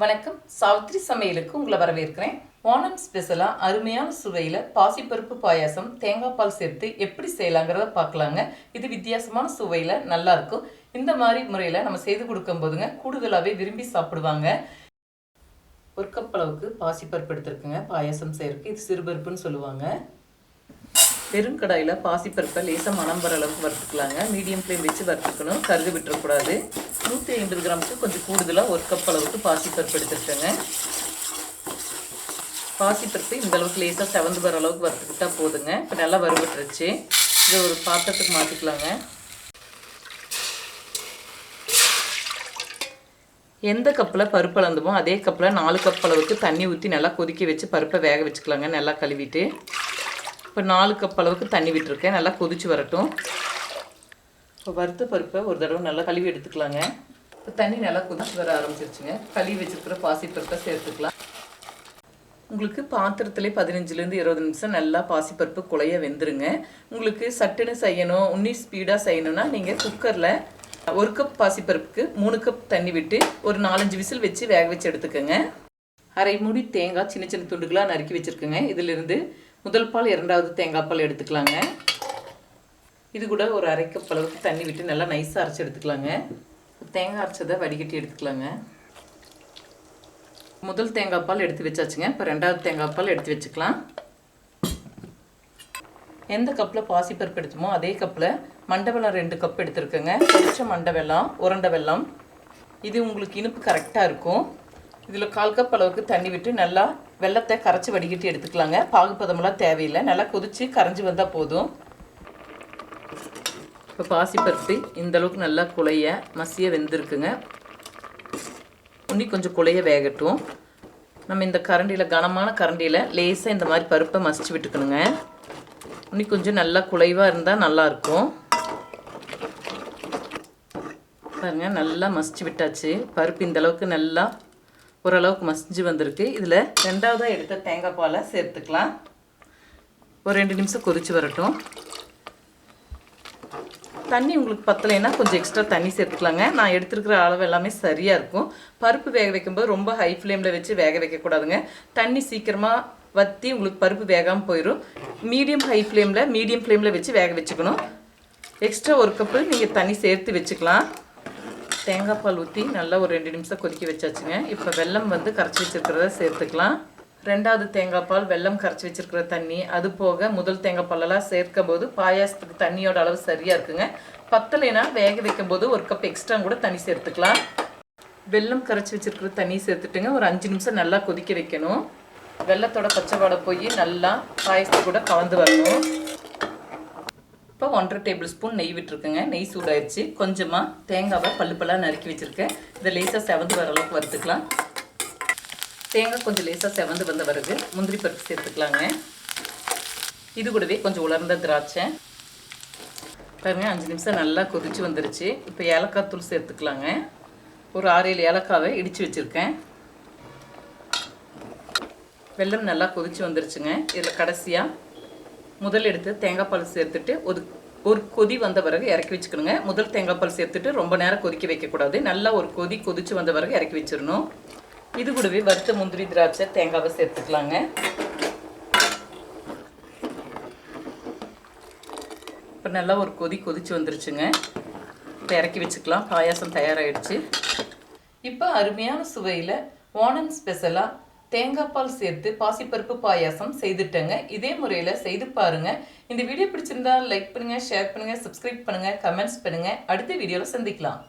வணக்கம். சாவித்ரி சமையலுக்கு உங்களை வரவேற்கிறேன். ஓணம் ஸ்பெஷலாக அருமையான சுவையில் பாசிப்பருப்பு பாயாசம் தேங்காய் பால் சேர்த்து எப்படி செய்யலாங்கிறத பார்க்கலாங்க. இது வித்தியாசமான சுவையில் நல்லாயிருக்கும் இந்த மாதிரி முறையில் நம்ம செய்து கொடுக்கும் போதுங்க கூடுதலாகவே விரும்பி சாப்பிடுவாங்க. ஒரு கப் அளவுக்கு பாசிப்பருப்பு எடுத்துருக்குங்க. பாயாசம் செய்யறதுக்கு இது சிறுபருப்புன்னு சொல்லுவாங்க. வெறும் கடாயில் பாசிப்பருப்பை லேசாக மணம் வர அளவுக்கு வறுத்துக்கலாங்க. மீடியம் ஃப்ளேம் வச்சு வறுத்துக்கணும். கருது விட்டுறக்கூடாது. நூற்றி ஐம்பது கிராமுக்கு கொஞ்சம் கூடுதலாக ஒரு கப் அளவுக்கு பாசிப்பருப்பு எடுத்துருக்கேங்க பாசிப்பருப்பு இந்த அளவுக்கு லேசாக செவந்து வர அளவுக்கு வறுத்துக்கிட்டால் போதுங்க. இப்போ நல்லா வறுபட்டுருச்சு. இதை ஒரு பாத்திரத்துக்கு மாற்றிக்கலாங்க எந்த கப்பில் பருப்பு அளந்தமோ அதே கப்பில் நாலு கப் அளவுக்கு தண்ணி ஊற்றி நல்லா கொதிக்க வச்சு பருப்பை வேக வச்சுக்கலாங்க. நல்லா கழுவிட்டு. இப்போ நாலு கப் அளவுக்கு தண்ணி விட்டுருக்கேன். நல்லா கொதிச்சு வரட்டும். இப்போ வறுத்த பருப்பை ஒரு தடவை நல்லா கழுவி எடுத்துக்கலாங்க. இப்போ தண்ணி நல்லா கொதிச்சு வர ஆரம்பிச்சிருச்சுங்க. கழுவி வச்சுருக்கிற பாசி பருப்பை சேர்த்துக்கலாம். உங்களுக்கு பாத்திரத்திலே பதினஞ்சுலேருந்து இருபது நிமிஷம் நல்லா பாசிப்பருப்பு குழைய வெந்துருங்க. உங்களுக்கு சட்டுன்னு செய்யணும் உன்னி ஸ்பீடாக செய்யணும்னா நீங்கள் குக்கரில் ஒரு கப் பாசிப்பருப்புக்கு மூணு கப் தண்ணி விட்டு ஒரு நாலஞ்சு விசில் வச்சு வேக வச்சு எடுத்துக்கோங்க. அரை மூடி தேங்காய் சின்ன சின்ன துண்டுகளாக நறுக்கி வச்சுருக்கோங்க. இதிலிருந்து முதல் பால் இரண்டாவது தேங்காய் பால் எடுத்துக்கலாங்க. இது கூட ஒரு அரை கப் அளவுக்கு தண்ணி விட்டு நல்லா நைஸாக அரைச்சி எடுத்துக்கலாங்க. தேங்காய் அரைச்சதை வடிகட்டி எடுத்துக்கலாங்க. முதல் தேங்காய் பால் எடுத்து வச்சாச்சுங்க. இப்போ ரெண்டாவது தேங்காய் பால் எடுத்து வச்சுக்கலாம். எந்த கப்பில் பாசிப்பருப்பு எடுத்தோமோ அதே கப்பில் மண்டை ரெண்டு கப் எடுத்துருக்கேங்க. பொடிச்ச மண்டை வெல்லம் உருண்டை வெல்லம். இது உங்களுக்கு இனிப்பு கரெக்டாக இருக்கும். இதில் கால் கப் அளவுக்கு தண்ணி விட்டு நல்லா வெள்ளத்தை கரைச்சி வடிகட்டி எடுத்துக்கலாங்க. பாகுப்பதமெல்லாம் தேவையில்லை. நல்லா கொதித்து கரைஞ்சி வந்தால் போதும். இப்போ பாசிப்பருப்பு இந்த அளவுக்கு நல்லா குழைய மசிய வெந்திருக்குங்க. இன்னி கொஞ்சம் குழைய வேகட்டும். நம்ம இந்த கரண்டியில் கனமான கரண்டியில் லேசாக இந்த மாதிரி பருப்பை மசிச்சு விட்டுக்கணுங்க. இன்னி கொஞ்சம் நல்லா குலைவாக இருந்தால் நல்லாயிருக்கும். பாருங்க நல்லா மசிச்சு விட்டாச்சு. பருப்பு இந்த அளவுக்கு நல்லா ஓரளவுக்கு மசிஞ்சு வந்திருக்கு. இதில் ரெண்டாவதாக எடுத்த தேங்காய் பாலை சேர்த்துக்கலாம். ஒரு ரெண்டு நிமிஷம் கொதிச்சு வரட்டும். தண்ணி உங்களுக்கு பத்தலைன்னா கொஞ்சம் எக்ஸ்ட்ரா தண்ணி சேர்த்துக்கலாங்க. நான் எடுத்துருக்கிற அளவு எல்லாமே சரியாக இருக்கும். பருப்பு வேக வைக்கும்போது ரொம்ப ஹை ஃப்ளேமில் வச்சு வேக வைக்கக்கூடாதுங்க தண்ணி சீக்கிரமாக வற்றி உங்களுக்கு பருப்பு வேகாமல் போயிடும் மீடியம் ஹை ஃப்ளேமில் மீடியம் ஃப்ளேமில் வச்சு வேக வச்சுக்கணும். எக்ஸ்ட்ரா ஒரு கப்பு நீங்கள் தண்ணி சேர்த்து வச்சுக்கலாம். தேங்காய் பால் ஊற்றி நல்லா ஒரு ரெண்டு நிமிஷம் கொதிக்க வச்சாச்சுங்க. இப்போ வெல்லம் வந்து கரைச்சி வச்சுருக்கிறத சேர்த்துக்கலாம். ரெண்டாவது தேங்காய் பால் வெல்லம் கரைச்சி வச்சுருக்கிற தண்ணி அது போக முதல் தேங்காய் பாலெல்லாம் சேர்க்கும் போது பாயாசத்துக்கு தண்ணியோட அளவு சரியாக இருக்குங்க. பத்தலைனா வேக வைக்கும் போது ஒரு கப் எக்ஸ்ட்ரா கூட தண்ணி சேர்த்துக்கலாம். வெல்லம் கரைச்சி வச்சுருக்கிற தண்ணி சேர்த்துட்டுங்க. ஒரு அஞ்சு நிமிஷம் நல்லா கொதிக்க வைக்கணும். வெள்ளத்தோட பச்சை வாடை போய் நல்லா பாயசத்து கூட கலந்து வரணும். இப்போ ஒன்றரை டேபிள் ஸ்பூன் நெய் விட்டுருக்குங்க. நெய் சூடாயிடுச்சு கொஞ்சமாக தேங்காவை பல்லு பல்லாக நறுக்கி வச்சுருக்கேன். இதை லேசாக செவந்து வர அளவுக்கு வறுத்துக்கலாம். தேங்காய் கொஞ்சம் லேசாக செவந்து வந்த பிறகு முந்திரி பருப்பு சேர்த்துக்கலாங்க. இது கூடவே கொஞ்சம் உலர்ந்த திராட்சை. பாருங்க அஞ்சு நிமிஷம் நல்லா கொதிச்சு வந்துருச்சு. இப்போ ஏலக்காய் தூள் சேர்த்துக்கலாங்க. ஒரு ஆறு ஏழு ஏலக்காவை இடித்து வச்சுருக்கேன். வெல்லம் நல்லா கொதிச்சு வந்துருச்சுங்க. இதில் கடைசியாக முதல் எடுத்து தேங்காய் பால் சேர்த்துட்டு ஒரு ஒரு கொதி வந்த பிறகு இறக்கி வச்சுக்கணுங்க. முதல் தேங்காய் பால் சேர்த்துட்டு ரொம்ப நேரம் கொதிக்க வைக்கக்கூடாது. நல்லா ஒரு கொதி கொதிச்சு வந்த பிறகு இறக்கி வச்சிடணும் இது கூடவே வறுத்த முந்திரி திராட்சை தேங்காவை சேர்த்துக்கலாங்க. இப்போ நல்லா ஒரு கொதி கொதிச்சு வந்துருச்சுங்க. இப்போ இறக்கி வச்சுக்கலாம். பாயாசம் தயாராகிடுச்சு இப்போ அருமையான சுவையில் ஓணம் ஸ்பெஷலாக தேங்காய் பால் சேர்த்து பாசிப்பருப்பு பாயாசம் செய்துட்டேங்க. இதே முறையில் செய்து பாருங்கள் இந்த வீடியோ பிடிச்சிருந்தா லைக் பண்ணுங்கள் ஷேர் பண்ணுங்கள் சப்ஸ்கிரைப் பண்ணுங்கள் கமெண்ட்ஸ் பண்ணுங்கள் அடுத்த வீடியோவில் சந்திக்கலாம்.